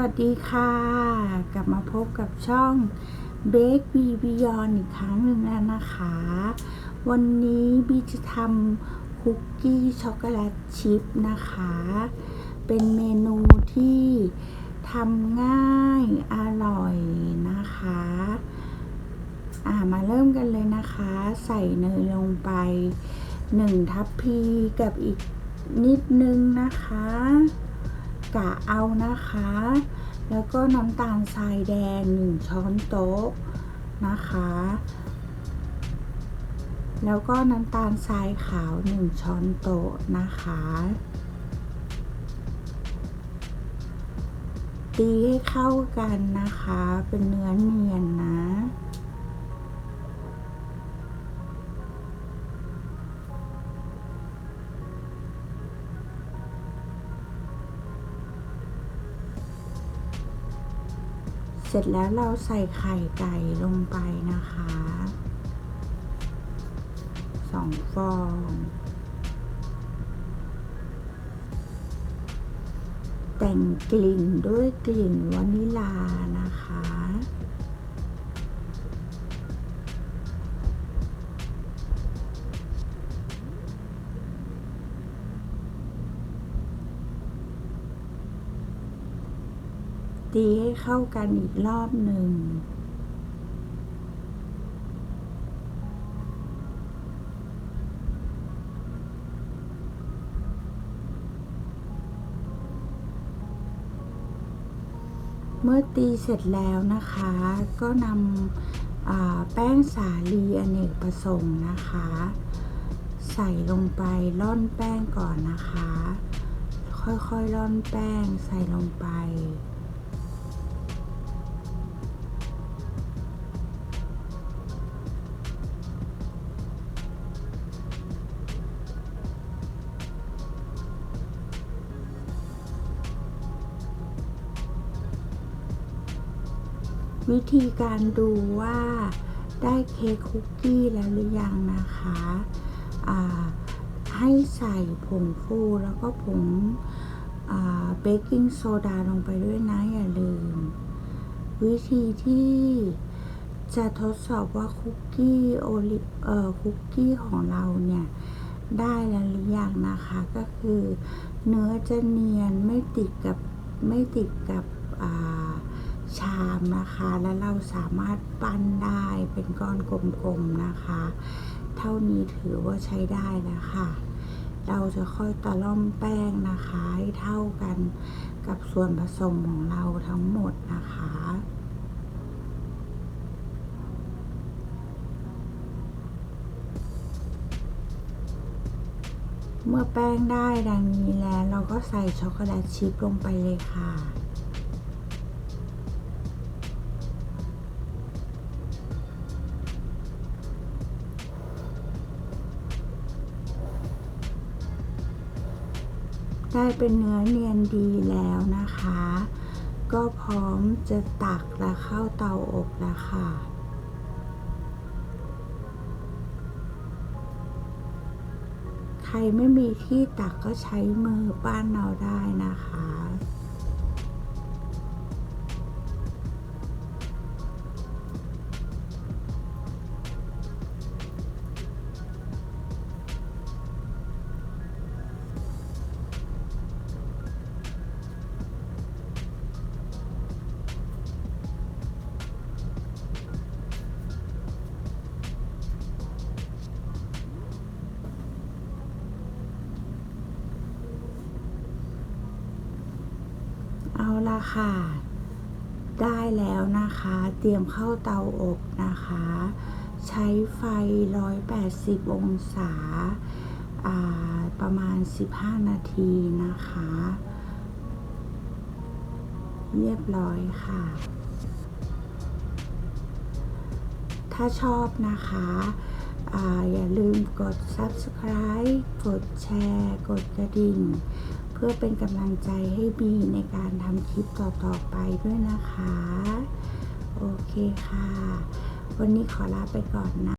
วัสดีค่ะ กลับมาพบกับช่อง b a k e b e Beyond อีกครั้งหนึ่งแล้วนะคะ วันนี้บีจะทำคุกกี้ช็อกโกแลตชิพนะคะ เป็นเมนูที่ทำง่ายอร่อยนะคะ อ่ามาเริ่มกันเลยนะคะ ใส่เนยลงไป 1 ทัพพีกับอีกนิดนึงนะคะ กะเอานะคะ แล้วก็น้ำตาลทรายแดง1ช้อนโต๊ะนะคะ แล้วก็น้ำตาลทรายขาว1ช้อนโต๊ะนะคะ ตีให้เข้ากันนะคะ เป็นเนื้อเนียนนะ เสร็จแล้วเราใส่ไข่ไก่ลงไปนะคะสองฟอง แต่งกลิ่นด้วยกลิ่นวานิลานะคะ ตีให้เข้ากันอีกรอบหนึ่ง เมื่อตีเสร็จแล้วนะคะ ก็นำแป้งสาลีอเนกประสงค์นะคะ ใส่ลงไปร่อนแป้งก่อนนะคะ ค่อยๆร่อนแป้งใส่ลงไป วิธีการดูว่าได้เค้กคุกกี้แล้วหรือยังนะคะให้ใส่ผงฟูแล้วก็ผงเบกกิ้งโซดาลงไปด้วยนะอย่าลืม วิธีที่จะทดสอบว่าคุกกี้โอลิเอ่อคุกกี้ของเราเนี่ยได้แล้วหรือยังนะคะก็คือเนื้อจะเนียนไม่ติดกับไม่ติดกับ ชามนะคะ แล้วเราสามารถปั้นได้เป็นก้อนกลมๆนะคะ เท่านี้ถือว่าใช้ได้แล้วค่ะ เราจะค่อยตะล่อมแป้งนะคะให้เท่ากันกับส่วนผสมของเราทั้งหมดนะคะเมื่อแป้งได้ดังนี้แล้ว เราก็ใส่ช็อกโกแลตชิพลงไปเลยค่ะ ได้เป็นเนื้อเนียนดีแล้วนะคะ ก็พร้อมจะตักและเข้าเตาอบแล้วค่ะใครไม่มีที่ตักก็ใช้มือป้านเอาได้นะคะ เอาละค่ะ ได้แล้วนะคะ เตรียมเข้าเตาอบนะคะ ใช้ไฟ 180 องศาประมาณ 15 นาทีนะคะ เรียบร้อยค่ะ ถ้าชอบนะคะออย่าลืมกด subscribe กดแชร์ กดกระดิ่ง พื่อเป็นกำลังใจให้บีในการทำคลิปต่อๆไปด้วยนะคะ โอเคค่ะ วันนี้ขอลาไปก่อนนะ